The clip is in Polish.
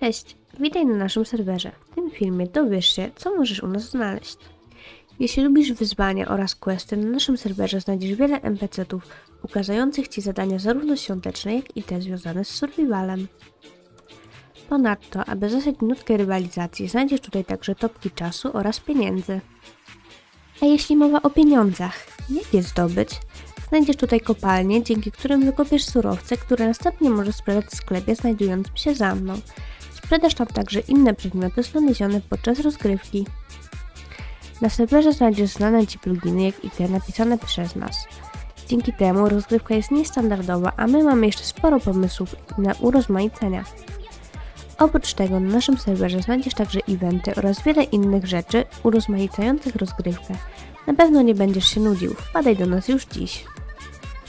Cześć, witaj na naszym serwerze. W tym filmie dowiesz się, co możesz u nas znaleźć. Jeśli lubisz wyzwania oraz questy, na naszym serwerze znajdziesz wiele NPC-ów ukazujących Ci zadania zarówno świąteczne, jak i te związane z survivalem. Ponadto, aby zostać minutkę rywalizacji, znajdziesz tutaj także topki czasu oraz pieniędzy. A jeśli mowa o pieniądzach, jak je zdobyć? Znajdziesz tutaj kopalnie, dzięki którym wykopiesz surowce, które następnie możesz sprzedać w sklepie znajdującym się za mną. Sprzedasz tam także inne przedmioty znalezione podczas rozgrywki. Na serwerze znajdziesz znane Ci pluginy, jak i te napisane przez nas. Dzięki temu rozgrywka jest niestandardowa, a my mamy jeszcze sporo pomysłów na urozmaicenia. Oprócz tego na naszym serwerze znajdziesz także eventy oraz wiele innych rzeczy urozmaicających rozgrywkę. Na pewno nie będziesz się nudził, wpadaj do nas już dziś.